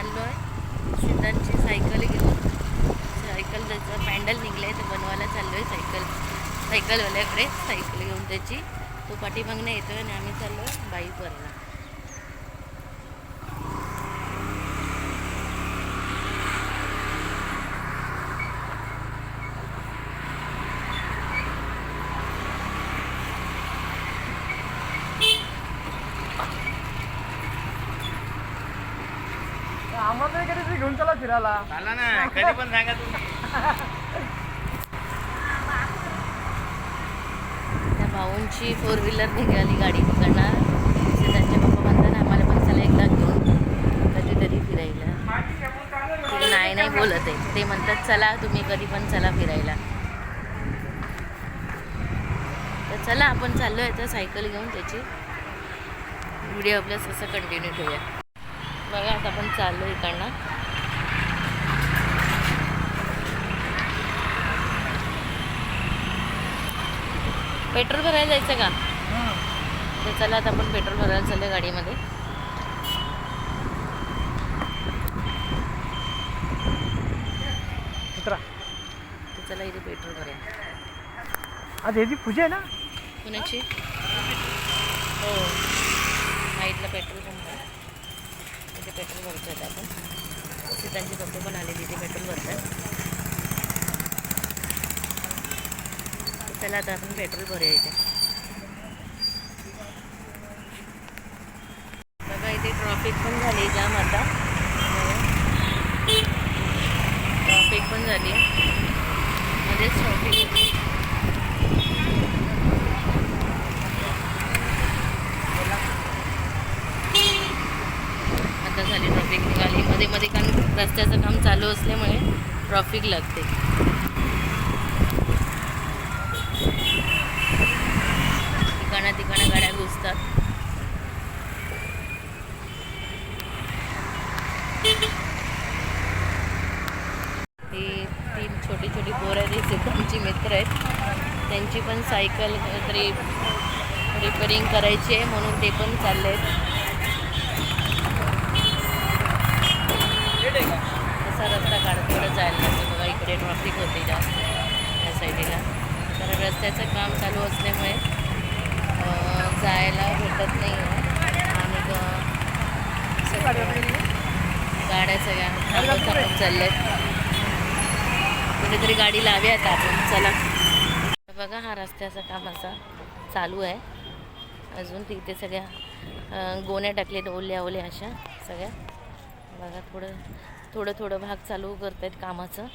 चाललो आहे सिद्धांची सायकल घेऊन. सायकल त्याचं पॅन्डल निघलं आहे ते बनवायला चाललो आहे सायकल सायकलवाल्याकडे सायकल घेऊन त्याची. तो पाठीमागणं येतो आणि आम्ही चाललो आहे आम्हाला कधी घेऊन चला फिरायला. झाला ना कधी पण सांगा तुम्ही. त्या भाऊंची फोर व्हीलर निघाली गाडी तिकडनं सिद्धांचे पप्पा म्हणतात आम्हाला पण चला एकदा घेऊन. कधीतरी फिरायला. ते नाही नाही बोलत आहे. ते म्हणतात चला तुम्ही कधी पण चला फिरायला. तर चला आपण चाललो आहे तर सायकल घेऊन त्याची व्हिडिओ आपल्यास असं कंटिन्यू ठेवूया. बघा आता आपण चाललो इकडनं. पेट्रोल भरायला जायचं का? तर चला आता आपण पेट्रोल भरायला चाललो गाडीमध्ये. तर चला इथे पेट्रोल भरूया. आज ह्याची पूजा आहे ना? कुणाची हो. साईडला पेट्रोल पंप पेट्रोल भरतो आपण. सीतांचे पप्पे पण आलेली ते पेट्रोल भरतात तर चला आता आपण पेट्रोल भरूया इथे. बघा इथे ट्रॉफिक पण झाली जाम आता. हो. ट्रॉफिक पण झाली. मध्येच ट्रॉफिक होती आता झाली ट्रॉफिक निघाली मध्ये मध्ये कारण रस्त्याचं काम चालू असल्यामुळे ट्रॉफिक लागते. ठिकाणा ठिकाणा गाड्या घुसतात. ही तीन छोटी छोटी पोरं आहेत ही मित्र आहेत. त्यांची पण सायकल रिप रिपेरिंग करायची आहे म्हणून ते पण चालले आहेत. तसा रस्ता काढत जायला लागतो बघा इकडे ट्रॉफिक होते जास्त. या साईडीला. तर रस्त्याचं काम चालू असल्यामुळे जायला भेटत नाही आणि गाड्या सगळ्या थांबून चालल्या आहेत कुठेतरी गाडी लावी आता आपण. चला. बघा हा रस्त्याचं काम असा चालू आहे. अजून तिथे सगळ्या गोण्या टाकल्या ओल्या ओल्या अशा सगळ्या. बघा थोडं थोडं थोडं भाग चालू करत आहेत कामाचं.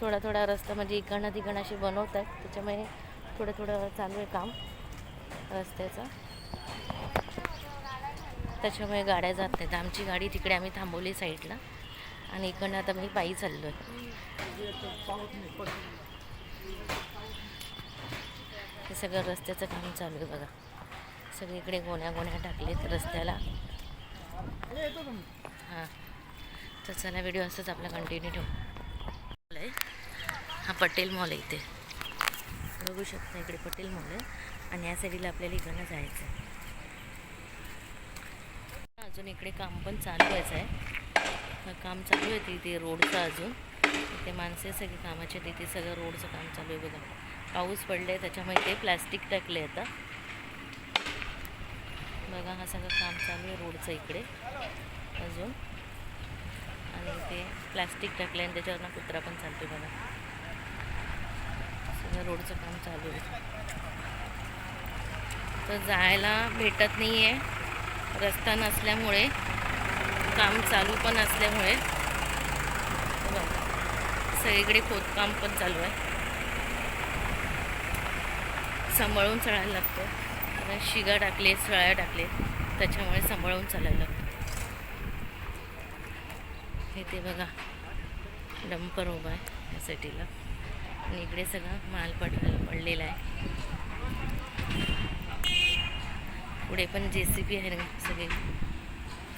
थोडा थोडा रस्ता म्हणजे इकडनं तिकडनं असे बनवत आहेत त्याच्यामुळे थोडं थोडं चालू आहे काम रस्त्याचं. त्याच्यामुळे गाड्या जात नाहीत. आमची गाडी तिकडे आम्ही थांबवली साईडला आणि इकडनं आता मी पायी चाललो आहे हे सगळं रस्त्याचं काम चालू आहे बघा. सगळीकडे गोण्या गोण्या टाकलेत रस्त्याला. हां. तर चला व्हिडिओ असंच आपला कंटिन्यू ठेवू. मॉल आहे हा पटेल मॉल आहे इथे. बघू शकता इकडे पटेल मॉल आहे. आणि या साईडला आपल्याला इकडनं जायचं आहे. अजून इकडे काम पण चालू व्हायचं आहे काम चालू आहे तिथे रोडचं अजून. इथे माणसे सगळी कामाचे तिथे सगळं रोडचं काम चालू आहे बघा. पाऊस आहे त्याच्यामुळे ते प्लॅस्टिक टाकले आता. बघा हा सगळं काम चालू आहे रोडचं इकडे. अजून. आणि ते प्लॅस्टिक टाकले आणि त्याच्यावरनं कुत्रा पण चालतो बघा. सगळं रोडचं काम चालू आहे. तर जायला भेटत नाही आहे रस्ता नसल्यामुळे काम चालू पण असल्यामुळे. बघा, सगळीकडे खोदकाम पण चालू आहे. सांभाळून चढायला लागतं कारण शिगा टाकले सळ्या टाकले त्याच्यामुळे सांभाळून चालायला हे ते बघा डंपर उभा आहे या सिटीला आणि इकडे सगळा माल पड पडलेला आहे. पुढे पण जे सी बी आहे ना सगळे.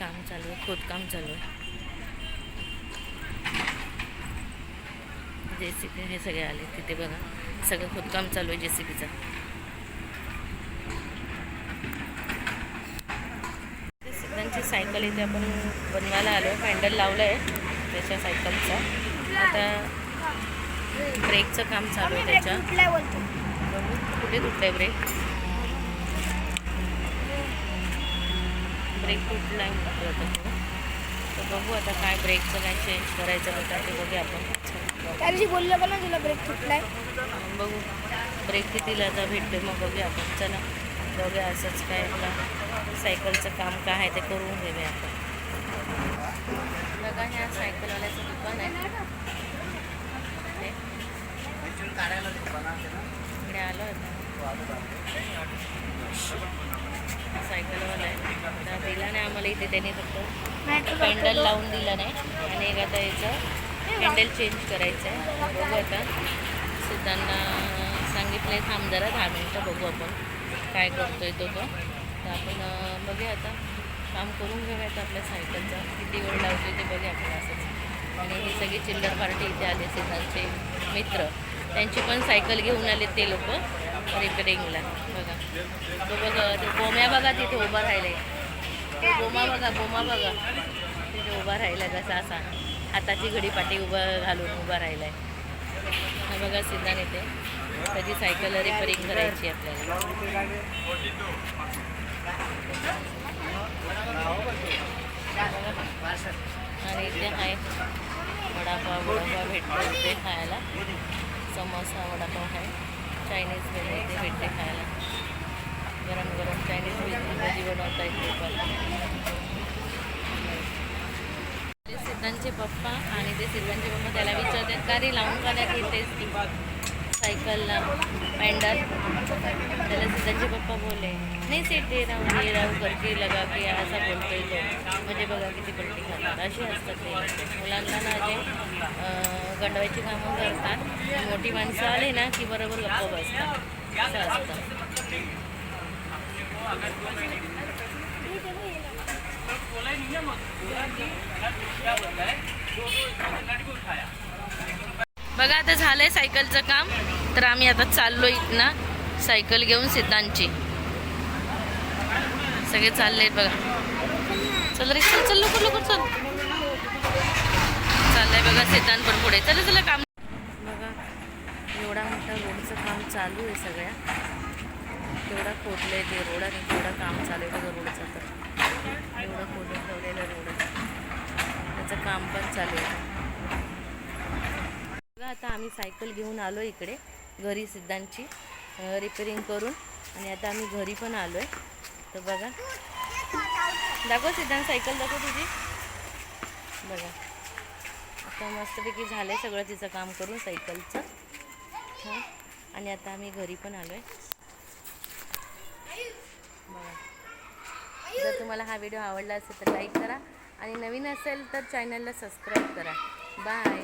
काम चालू आहे खोदकाम चालू आहे. जे सी बी हे सगळे आले तिथे बघा. सगळं खोदकाम चालू आहे जे सी बीचं सिद्धांची सायकल इथे आपण बनवायला आलो. आहे हँडल लावलं आहे त्याच्या सायकलचं. आता ब्रेकचं काम चालू आहे त्याच्या. बघू कुठे तुटलं ब्रेक? ब्रेक तुटला. तर बघू आता काय ब्रेकचं काय चेंज करायचं होतं ते बघूया आपण. त्या दिवशी बोललं पण ना तुला ब्रेक तुटलाय? बघू. ब्रेक कितीला आता भेटते मग बघूया आपण. चला बघूया असंच काय आपलं सायकलचं काम काय आहे ते करून घेऊया आपण. बघा ह्या सायकलवाल्याचं दुकान आहे. हे. इकडे आलो सायकलवाला आहे. दिला नाही आम्हाला इथे त्यांनी फक्त. हँडल लावून दिलं नाही. आणि एक आता याचं हँडल चेंज करायचं आहे. बघू आता. सिद्धांना सांगितलं आहे थांब जरा दहा मिनटं बघू आपण. काय करतोय तो तो तर आपण बघूया आता. काम करून घेऊयात आपल्या सायकलचं. किती वेळ लावतोय ते बघूया आपण असंच आणि ही सगळी चिल्लर पार्टी इथे आले सिद्धांतचे मित्र. त्यांची पण सायकल घेऊन आले ते लोक. रिपेरिंगला बघा. तो बघा तो गोम्या बघा तिथे उभा राहिले गोमा बघा गोमा बघा. तिथे उभा राहिला कसा असा. हाताची घडी पाठी उभा घालून उभा राहिलाय. आहे बघा सिद्धांत येते. त्याची सायकल रिपेरिंग करायची आपल्याला. आणि इथे आहे वडापाव वडापाव भेटतो इथे खायला. समोसा वडापाव आहे. चायनीज भेटते इथे भेटते खायला. गरम गरम चायनीज भजी भजी बनवता येते पण. सिद्धांचे पप्पा आणि ते सिद्धांचे पप्पा त्याला विचारतात का रे लावून का नाही घेतेस ती सायकलला पॅन्डल. त्याला सिद्धांचे पप्पा बोलले नाही सीट दे राहू ये राहू करके लगा की असा बोलतोय तो. म्हणजे बघा किती पट्टी खातात. अशी असतात ते मुलांना ना जे गंडवायची कामं करतात मोठी माणसं आली ना की बरोबर गप्प बसतात. असं असतं. बघा आता झालं आहे सायकलचं काम. तर आम्ही आता चाललो इथनं सायकल घेऊन सिद्धांची सगळे चालले आहेत बघा. चल रे चल चल लवकर लवकर चल. चाललंय बघा सिद्धांत पण पुढे. चला चला काम. बघा एवढा मोठा रोडचं काम चालू आहे सगळ्या. तेवढा खोदलंय ते रोड आणि तेवढं काम चालू आहे बघा रोडचं तर. एवढं खोदून ठेवलेलं रोड त्याचं काम पण चालू आहे. आता आम्ही सायकल घेऊन आलो इकडे घरी सिद्धांची रिपेरिंग करून. आणि आता आम्ही घरी पण आलो आहे तर बघा. दाखव सिद्धांत सायकल दाखव तुझी. बघा. आता मस्तपैकी झालं आहे सगळं तिचं काम करून सायकलचं. हां. आणि आता आम्ही घरी पण आलो आहे बघा. जर तुम्हाला हा व्हिडिओ आवडला असेल तर लाईक करा. आणि नवीन असेल तर चॅनलला सबस्क्राईब करा. बाय.